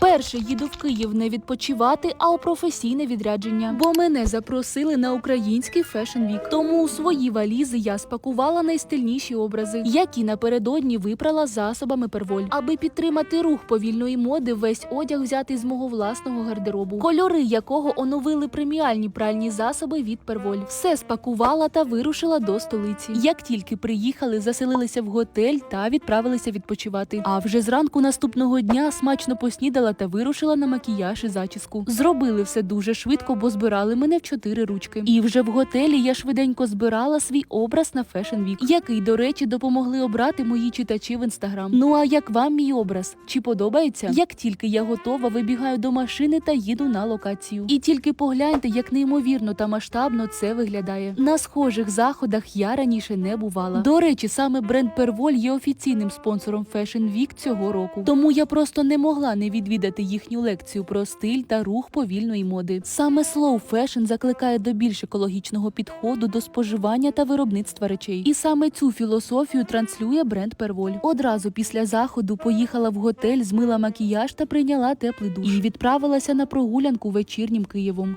Вперше їду в Київ не відпочивати, а у професійне відрядження. Бо мене запросили на український фешн вік. Тому у свої валізи я спакувала найстильніші образи, які напередодні випрала засобами перволь. Аби підтримати рух повільної моди, весь одяг взятий з мого власного гардеробу, кольори якого оновили преміальні пральні засоби від перволь. Все спакувала та вирушила до столиці. Як тільки приїхали, заселилися в готель та відправилися відпочивати. А вже зранку наступного дня смачно поснідала та вирушила на макіяж і зачіску. Зробили все дуже швидко, бо збирали мене в чотири ручки. І вже в готелі я швиденько збирала свій образ на Fashion Week, який, до речі, допомогли обрати мої читачі в інстаграм. Ну а як вам мій образ? Чи подобається? Як тільки я готова, вибігаю до машини та їду на локацію. І тільки погляньте, як неймовірно та масштабно це виглядає. На схожих заходах я раніше не бувала. До речі, саме бренд Перволь є офіційним спонсором Fashion Week цього року. Тому я просто не могла не відвідати їхню лекцію про стиль та рух повільної моди. Саме slow fashion закликає до більш екологічного підходу до споживання та виробництва речей. І саме цю філософію транслює бренд Перволь. Одразу після заходу поїхала в готель, змила макіяж та прийняла теплий душ. І відправилася на прогулянку вечірнім Києвом.